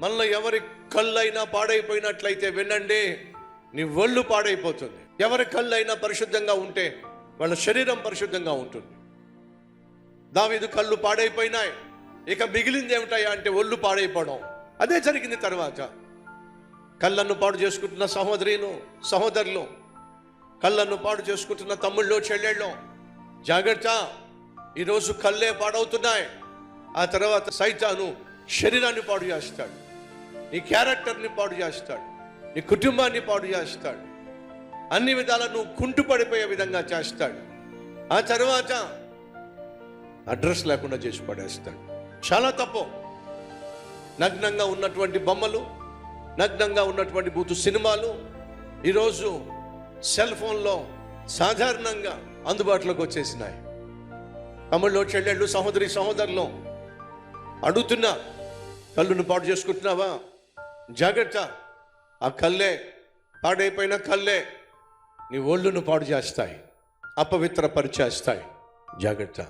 మళ్ళీ ఎవరి కళ్ళైనా పాడైపోయినట్లయితే వినండి నీ ఒళ్ళు పాడైపోతుంది. ఎవరి కళ్ళైనా పరిశుద్ధంగా ఉంటే వాళ్ళ శరీరం పరిశుద్ధంగా ఉంటుంది. దావీదు కళ్ళు పాడైపోయినాయి. ఇక మిగిలింది ఏమిటాయా అంటే ఒళ్ళు పాడైపోవడం. అదే జరిగింది తర్వాత. కళ్ళను పాడు చేసుకుంటున్న సహోదరిను సహోదరులు కళ్ళను పాడు చేసుకుంటున్న తమ్ముళ్ళు చెల్లెళ్ళు జాగ్రత్త. ఈరోజు కళ్ళే పాడవుతున్నాయి. ఆ తర్వాత సైతాను శరీరాన్ని పాడు చేస్తాడు. నీ క్యారెక్టర్ని పాడు చేస్తాడు. నీ కుటుంబాన్ని పాడు చేస్తాడు. అన్ని విధాలా నువ్వు కుంటుపడిపోయే విధంగా చేస్తాడు. ఆ తర్వాత అడ్రస్ లేకుండా చేసి పడేస్తాడు. చాలా తప్పు. నగ్నంగా ఉన్నటువంటి బొమ్మలు నగ్నంగా ఉన్నటువంటి బూతు సినిమాలు ఈరోజు సెల్ ఫోన్లో సాధారణంగా అందుబాటులోకి వచ్చేసినాయి. తమిళ్ళు చెల్లెళ్ళు సహోదరి సహోదరులు అడుగుతున్నా కళ్ళును పాడు చేసుకుంటున్నావా? జాగ్రత్త. ఆ కళ్ళే పాడైపోయిన కళ్ళే నీ ఒళ్ళును పాడు చేస్తాయి అపవిత్ర పరిచేస్తాయి జాగ్రత్త.